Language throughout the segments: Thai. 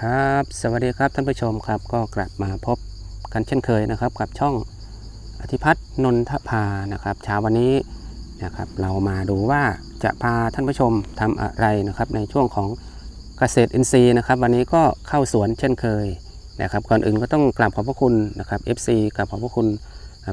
ครับ สวัสดีครับท่านผู้ชมครับ ก็กลับมาพบกันเช่นเคยนะครับ กับช่องอธิพัฒน์นนทภานะครับเช้าวันนี้นะครับ เรามาดูว่าจะพาท่านผู้ชมทำอะไรนะครับ ในช่วงของเกษตรอินทรีย์นะครับ วันนี้ก็เข้าสวนเช่นเคยนะครับ ก่อนอื่นก็ต้องกราบขอบพระคุณนะครับ FC กราบขอบพระคุณ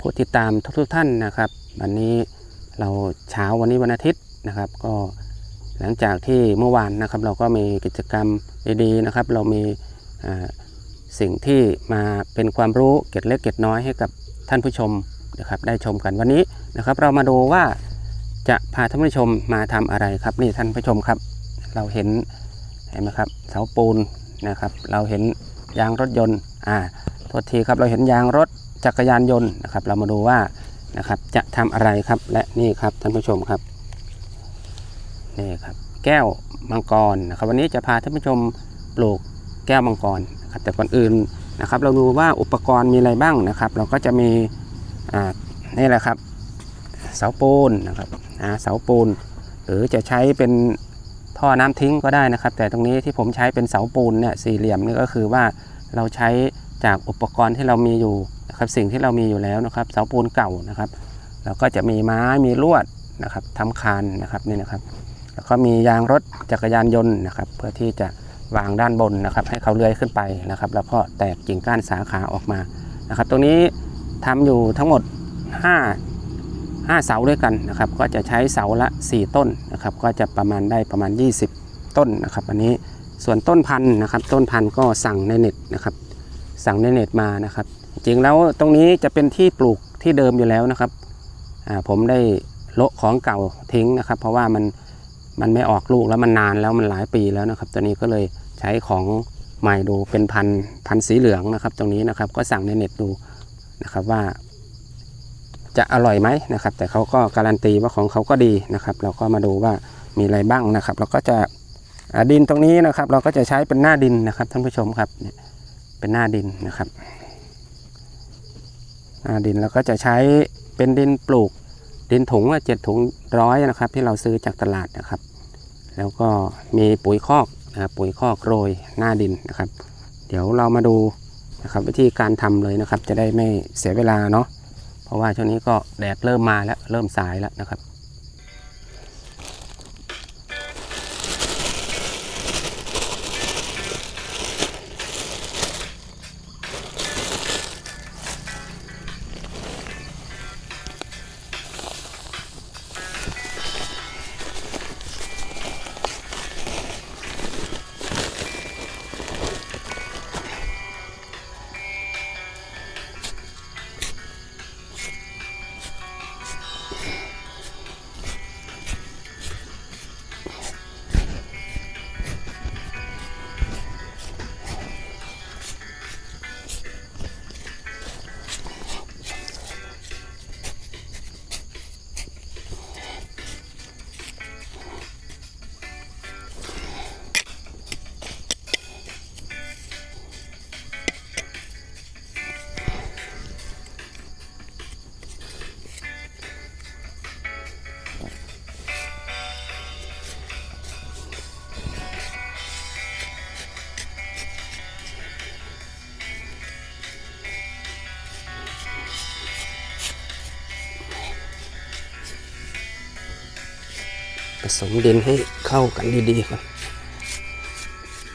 ผู้ติดตามทุกท่านนะครับ วันนี้เราเช้าวันนี้วันอาทิตย์นะครับ ก็ หลังจากที่เมื่อวานนะครับเราก็มีกิจกรรมดีๆนะครับ เรามีสิ่งที่มาเป็นความรู้เก็ดเล็กเก็ดน้อยให้กับท่านผู้ชมนะครับได้ชมกันวันนี้นะครับ เรามาดูว่าจะพาท่านผู้ชมมาทำอะไรครับนี่ท่านผู้ชมครับ เราเห็นเห็นไหมครับเสาปูนนะครับ เราเห็นยางรถยนต์อ่าโทษทีครับเราเห็นยางรถจักรยานยนต์นะครับ เรามาดูว่านะครับจะทำอะไรครับและนี่ครับท่านผู้ชมครับ นี่ครับแก้วมังกรนะครับ วันนี้จะพาท่านผู้ชมปลูกแก้วมังกรนะครับแต่ก่อนอื่นนะครับ เราดูว่าอุปกรณ์มีอะไรบ้างนะครับ เราก็จะมีอ่านี่แหละครับ เสาปูนนะครับเสาปูน หรือจะใช้เป็นท่อน้ำทิ้งก็ได้นะครับ แต่ตรงนี้ที่ผมใช้เป็นเสาปูนเนี่ยสี่เหลี่ยมนี่ก็คือว่าเราใช้จากอุปกรณ์ที่เรามีอยู่นะครับสิ่งที่เรามีอยู่แล้วนะครับ เสาปูนเก่านะครับเราก็จะมีไม้มีลวดนะครับทำคานนะครับนี่นะครับ ก็มียางรถจักรยานยนต์นะครับ เพื่อที่จะวางด้านบนนะครับ ให้เขาเลื้อยขึ้นไปนะครับ แล้วก็แตกกิ่งก้านสาขาออกมานะครับ ตรงนี้ทำอยู่ทั้งหมด 5 5 เสาด้วยกันนะครับ ก็จะใช้เสาละ 4 ต้นนะครับ ก็จะประมาณได้ประมาณ 20 ต้นนะครับ อันนี้ส่วนต้นพันธุ์นะครับ ต้นพันธุ์ก็สั่งในเน็ตนะครับ สั่งในเน็ตมานะครับ จริงแล้วตรงนี้จะเป็นที่ปลูกที่เดิมอยู่แล้วนะครับผมได้โละของเก่าทิ้งนะครับ เพราะว่ามัน มันไม่ออกลูกแล้วมันนานแล้วมันหลายปีแล้วนะครับ ตัวนี้ก็เลยใช้ของใหม่ดูเป็นพันพันสีเหลืองนะครับ ตรงนี้นะครับก็สั่งในเน็ตดูนะครับว่า จะอร่อยไหมนะครับ แต่เขาก็การันตีว่าของเขาก็ดีนะครับ เราก็มาดูว่ามีอะไรบ้างนะครับ เราก็จะดินตรงนี้นะครับ เราก็จะใช้เป็นหน้าดินนะครับท่านผู้ชมครับเนี่ยเป็นหน้าดินนะครับหน้าดินเราก็จะใช้เป็นดินปลูก ดินถุงละเจ็ดถุงร้อยนะครับ ที่เราซื้อจากตลาดนะครับ แล้วก็มีปุ๋ยคอกนะครับปุ๋ยคอกโรยหน้าดินนะครับ เดี๋ยวเรามาดูนะครับวิธีการทำเลยนะครับ จะได้ไม่เสียเวลาเนาะเพราะว่าช่วงนี้ก็แดดเริ่มมาแล้วเริ่มสายแล้วนะครับ ผสมดินให้เข้ากันดีๆก่อน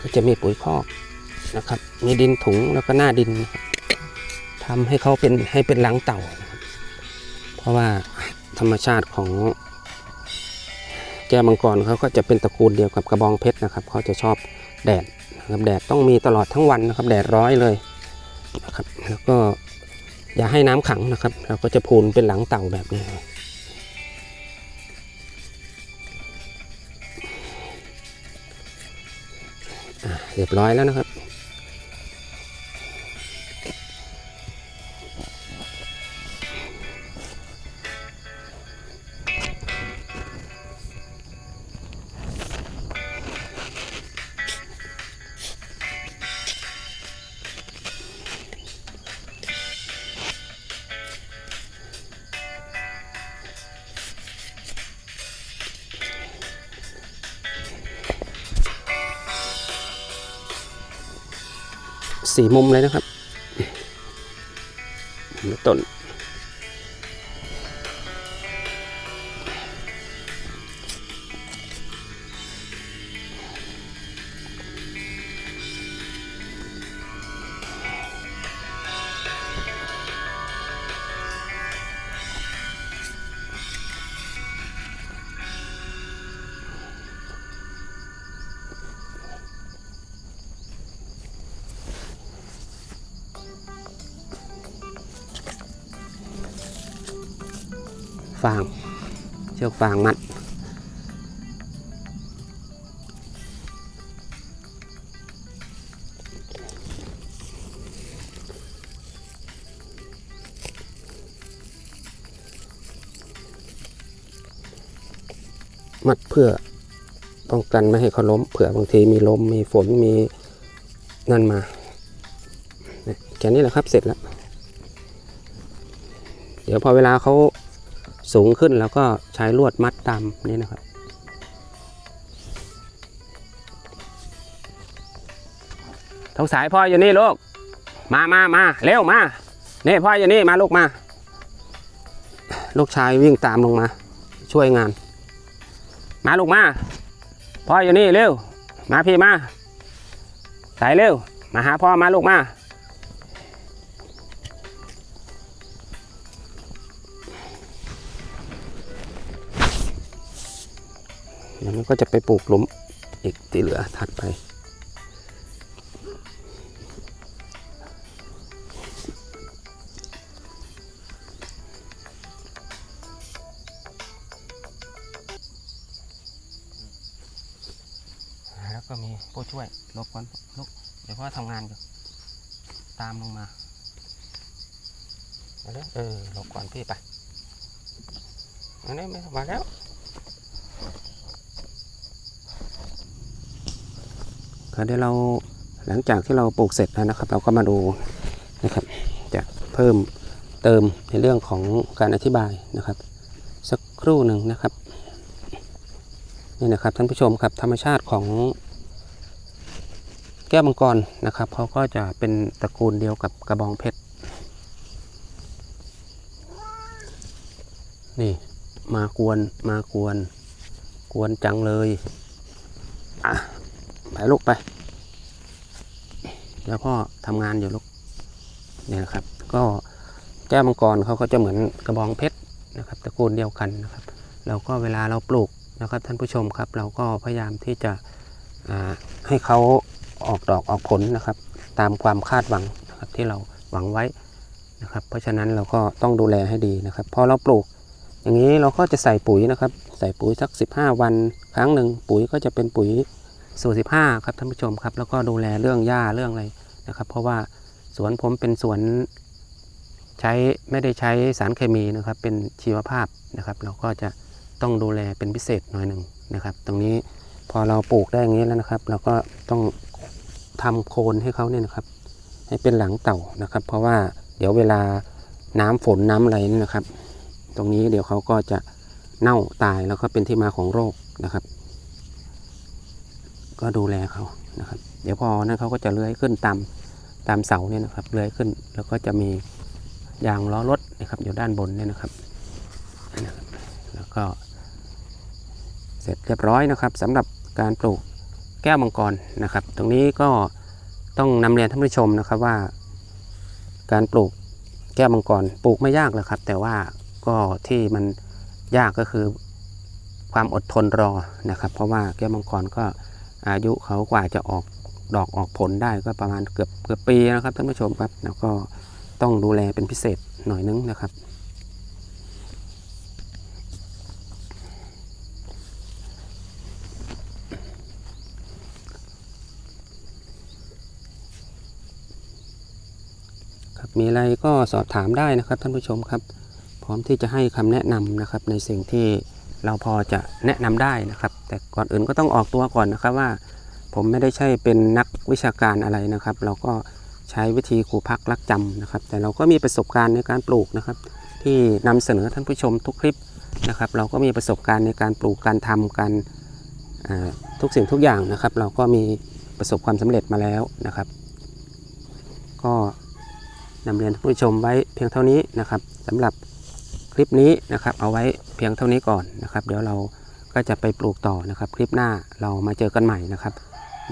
ก็จะมีปุ๋ยคอกนะครับ มีดินถุงแล้วก็หน้าดินนะครับทำให้เขาเป็นให้เป็นหลังเต่า เพราะว่าธรรมชาติของแก้วมังกรเขาก็จะเป็นตระกูลเดียวกับกระบองเพชรนะครับเขาจะชอบแดดนะครับแดดต้องมีตลอดทั้งวันนะครับ แดดร้อยเลยนะครับแล้วก็อย่าให้น้ำขังนะครับ เราก็จะพูนเป็นหลังเต่าแบบนี้ เรียบร้อยแล้วนะครับ สี่มุมเลยนะครับต้น ฟาง เชือกฟางมัด มัดเพื่อป้องกันไม่ให้เขาล้มเผื่อบางทีมีลมมีฝนมีนั่นมาแค่นี้แหละครับเสร็จแล้ว เดี๋ยวพอเวลาเขา สูงขึ้นแล้วก็ใช้ลวดมัดตามนี่นะครับทองสายพ่ออยู่นี่ลูก มามามาเร็วมานี่พ่ออยู่นี่มาลูกมา ลูกชายวิ่งตามลงมา ช่วยงาน มาลูกมาพ่ออยู่นี่เร็ว มาพี่มา สายเร็ว มาหาพ่อมาลูกมา ก็จะไปปลูกหลุมอีกที่เหลือถัดไป แล้วก็มีผู้ช่วยลบก่อนลุกเดี๋ยวพ่อทำงานอยู่ ตามลงมาอาเลยเออลบก่อนพี่ไปอันนี้ไม่มาแล้ว ก็เดี๋ยวเราหลังจากที่เราปลูกเสร็จแล้วนะครับ เราก็มาดูนะครับจะเพิ่มเติมในเรื่องของการอธิบายนะครับ สักครู่หนึ่งนะครับนี่นะครับท่านผู้ชมครับธรรมชาติของแก้วมังกรนะครับเขาก็จะเป็นตระกูลเดียวกับกระบองเพชรนี่มากวนมากวน กวนจังเลยอะ ไปลูกไปเดี๋ยวพ่อทำงานอยู่ลูกเนี่ยนะครับ ก็แก้วมังกรเขาก็จะเหมือนกระบองเพชรนะครับตระกูลเดียวกันนะครับเราก็เวลาเราปลูกนะครับท่านผู้ชมครับ เราก็พยายามที่จะให้เขาออกดอกออกผลนะครับ ตามความคาดหวังนะครับที่เราหวังไว้นะครับ เพราะฉะนั้นเราก็ต้องดูแลให้ดีนะครับพอเราปลูก อย่างนี้เราก็จะใส่ปุ๋ยนะครับ ใส่ปุ๋ยสัก 15 วันครั้งหนึ่งปุ๋ยก็จะเป็นปุ๋ย สูตร15 ครับท่านผู้ชมครับ แล้วก็ดูแลเรื่องหญ้าเรื่องอะไรนะครับ เพราะว่าสวนผมเป็นสวนใช้ไม่ได้ใช้สารเคมีนะครับ เป็นชีวภาพนะครับ เราก็จะต้องดูแลเป็นพิเศษหน่อยหนึ่งนะครับ ตรงนี้พอเราปลูกได้อย่างนี้แล้วนะครับ เราก็ต้องทำโคนให้เขาเนี่ยนะครับ ให้เป็นหลังเต่านะครับ เพราะว่าเดี๋ยวเวลาน้ำฝนน้ำอะไรนี่นะครับ ตรงนี้เดี๋ยวเขาก็จะเน่าตายแล้วก็เป็นที่มาของโรคนะครับ ก็ดูแลเขานะครับ เดี๋ยวพอนั้นเขาก็จะเลื้อยขึ้นตามตามเสาเนี่ยนะครับเลื้อยขึ้น แล้วก็จะมียางล้อรถนะครับอยู่ด้านบนเนี่ยนะครับ แล้วก็ เสร็จเรียบร้อยนะครับสำหรับการปลูกแก้วมังกรนะครับ ตรงนี้ก็ต้องนำเรียนท่านผู้ชมนะครับว่า การปลูกแก้วมังกรปลูกไม่ยากหรอกครับ แต่ว่าก็ที่มันยากก็คือความอดทนรอนะครับ เพราะว่าแก้วมังกรก็ อายุเขากว่าจะออกดอกออกผลได้ก็ประมาณเกือบเกือบปีนะครับท่านผู้ชมครับ แล้วก็ต้องดูแลเป็นพิเศษหน่อยนึงนะครับ ครับมีอะไรก็สอบถามได้นะครับท่านผู้ชมครับ พร้อมที่จะให้คำแนะนำนะครับในสิ่งที่เราพอจะแนะนำได้นะครับ แต่ก่อนอื่นก็ต้องออกตัวก่อนนะครับว่า ผมไม่ได้ใช่เป็นนักวิชาการอะไรนะครับ เราก็ใช้วิธีครูพักรักจำนะครับ แต่เราก็มีประสบการณ์ในการปลูกนะครับ ที่นำเสนอท่านผู้ชมทุกคลิปนะครับ เราก็มีประสบการณ์ในการปลูกการทำการทุกสิ่งทุกอย่างนะครับ เราก็มีประสบความสำเร็จมาแล้วนะครับ ก็นำเรียนท่านผู้ชมไว้เพียงเท่านี้นะครับสำหรับคลิปนี้นะครับ เอาไว้เพียงเท่านี้ก่อนนะครับ เดี๋ยวเรา ก็จะไปปลูกต่อนะครับ คลิปหน้าเรามาเจอกันใหม่นะครับ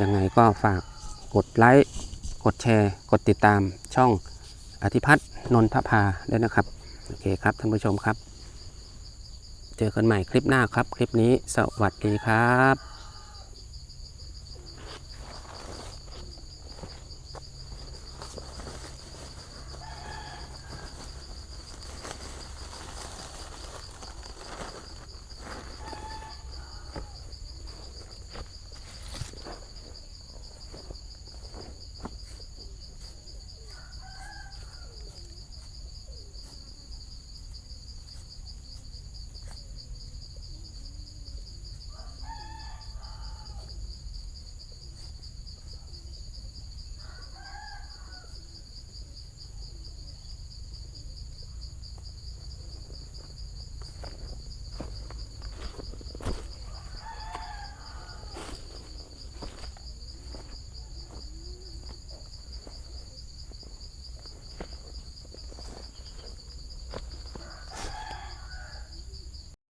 ยังไงก็ฝากกดไลค์ กดแชร์ กดติดตามช่องอธิพัฒน์นนทภาด้วยนะครับ โอเคครับท่านผู้ชมครับ เจอกันใหม่คลิปหน้าครับ คลิปนี้สวัสดีครับ